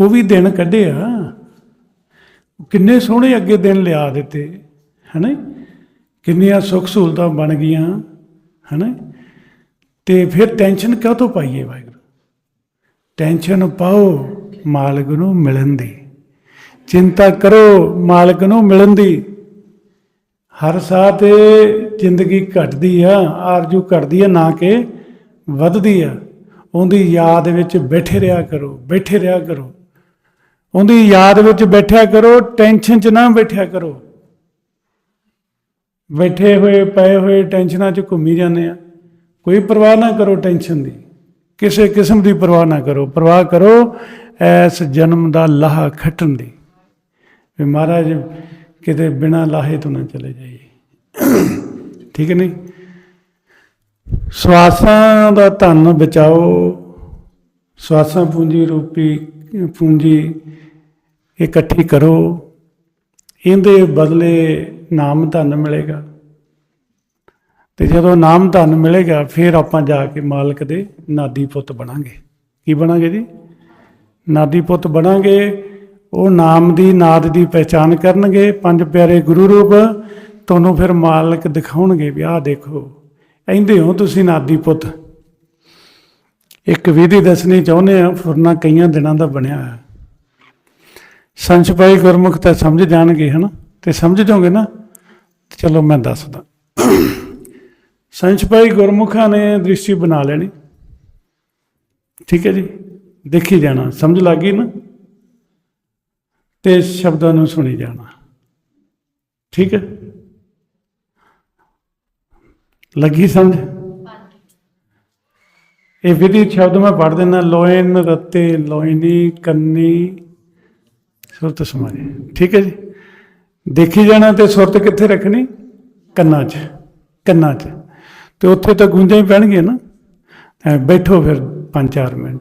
ਉਹ ਵੀ ਦਿਨ ਕੱਢੇ ਆ। ਕਿੰਨੇ ਸੋਹਣੇ ਅੱਗੇ ਦਿਨ ਲਿਆ ਦਿੱਤੇ, ਹਨਾ? ਕਿੰਨੀਆਂ ਸੁੱਖ ਸਹੂਲਤਾਂ ਬਣ ਗਈਆਂ, ਹਨਾ? ਤੇ ਫਿਰ ਟੈਨਸ਼ਨ ਕਾਹ ਤੋਂ ਪਾਈਏ ਵਾਹਿਗੁਰੂ? ਟੈਨਸ਼ਨ ਪਾਓ, ਮਾਲਕ ਨੂੰ ਮਿਲਣ ਦੀ। ਚਿੰਤਾ ਕਰੋ, ਮਾਲਕ ਨੂੰ ਮਿਲਣ ਦੀ। ਹਰ ਸਾਹ ਤੇ ਜ਼ਿੰਦਗੀ ਘਟਦੀ ਆ, ਆਰਜੂ ਘਟਦੀ ਆ, ਨਾ ਕਿ ਵੱਧਦੀ ਆ, ਉਹਦੀ ਯਾਦ ਵਿੱਚ ਬੈਠੇ ਰਿਹਾ ਕਰੋ, ਬੈਠੇ ਰਿਹਾ ਕਰੋ। ਉਹਦੀ ਯਾਦ ਵਿੱਚ ਬੈਠਿਆ ਕਰੋ, ਟੈਨਸ਼ਨ 'ਚ ਨਾ ਬੈਠਿਆ ਕਰੋ। ਬੈਠੇ ਹੋਏ, ਪਏ ਹੋਏ ਟੈਨਸ਼ਨਾਂ 'ਚ ਘੁੰਮੀ ਜਾਂਦੇ ਆ। ਕੋਈ ਪਰਵਾਹ ਨਾ ਕਰੋ ਟੈਨਸ਼ਨ ਦੀ। ਕਿਸੇ ਕਿਸਮ ਦੀ ਪਰਵਾਹ ਨਾ ਕਰੋ। ਪਰਵਾਹ ਕਰੋ ਐਸ ਜਨਮ ਦਾ ਲਾਹਾ ਖੱਟਣ ਦੀ। ਵੀ ਮਹਾਰਾਜ, ਕਿਤੇ ਬਿਨਾ ਲਾਹੇ ਤੋਂ ਨਾ ਚਲੇ ਜਾਈਏ। ਠੀਕ ਹੈ ਨਹੀਂ? ਸਵਾਸਾਂ ਦਾ ਧਨ ਬਚਾਓ, ਸਵਾਸਾਂ ਪੂੰਜੀ ਰੂਪੀ, ਪੂੰਜੀ ਇਕੱਠੀ ਕਰੋ, ਇਹਦੇ ਬਦਲੇ ਨਾਮ ਧਨ ਮਿਲੇਗਾ। ਤੇ ਜਦੋਂ ਨਾਮ ਧਨ ਮਿਲੇਗਾ, ਫਿਰ ਆਪਾਂ ਜਾ ਕੇ ਮਾਲਕ ਦੇ ਨਾਦੀ ਪੁੱਤ ਬਣਾਂਗੇ। ਕੀ ਬਣਾਂਗੇ ਜੀ? ਨਾਦੀ ਪੁੱਤ ਬਣਾਂਗੇ, ਉਹ ਨਾਮ ਦੀ ਨਾਦ ਦੀ ਪਹਿਚਾਨ ਕਰਨਗੇ, ਪੰਜ ਪਿਆਰੇ ਗੁਰੂ ਰੂਪ, ਤੁਹਾਨੂੰ ਫਿਰ ਮਾਲਕ ਦਿਖਾਉਣਗੇ ਵੀ ਆਹ ਦੇਖੋ ਕਹਿੰਦੇ ਹੋ ਤੁਸੀਂ ਨਾਦੀ ਪੁੱਤ। ਇੱਕ ਵਿਧੀ ਦੱਸਣੀ ਚਾਹੁੰਦੇ ਆ, ਫੁਰਨਾ ਕਈਆਂ ਦਿਨਾਂ ਦਾ ਬਣਿਆ ਹੈ ਸੰਚਪਾਈ ਗੁਰਮੁਖ ਤਾਂ ਸਮਝ ਜਾਣਗੇ, ਹਨਾ? ਤੇ ਸਮਝ ਜਾਓਗੇ ਨਾ? ਚਲੋ ਮੈਂ ਦੱਸਦਾ। ਸੰਚਪਾਈ ਗੁਰਮੁਖਾਂ ਨੇ ਦ੍ਰਿਸ਼ਟੀ ਬਣਾ ਲੈਣੀ। ਠੀਕ ਹੈ ਜੀ? ਦੇਖੀ ਜਾਣਾ। ਸਮਝ ਲੱਗ ਗਈ ਨਾ? ਤੇ ਸ਼ਬਦਾਂ ਨੂੰ ਸੁਣੀ ਜਾਣਾ। ਠੀਕ ਹੈ? ਲੱਗੀ ਸਮਝ? ਇਹ ਵਿਧੀ ਸ਼ਬਦ ਮੈਂ ਪੜ੍ਹ ਦਿੰਦਾ, ਲੋਇਨ, ਰਤੇ, ਲੋਇਨੀ, ਕੰਨੀ, ਸੁਰਤ ਸਮਾਰੇ ਠੀਕ ਹੈ ਜੀ? ਦੇਖੀ ਜਾਣਾ ਤੇ ਸੁਰਤ ਕਿੱਥੇ ਰੱਖਣੀ? ਕੰਨਾਂ 'ਚ ਕੰਨਾਂ 'ਚ। ਤੇ ਉੱਥੇ ਤਾਂ ਗੂੰਜਾਂ ਹੀ ਪੈਣਗੀਆਂ ਨਾ। ਬੈਠੋ ਫਿਰ 5-4 ਮਿੰਟ।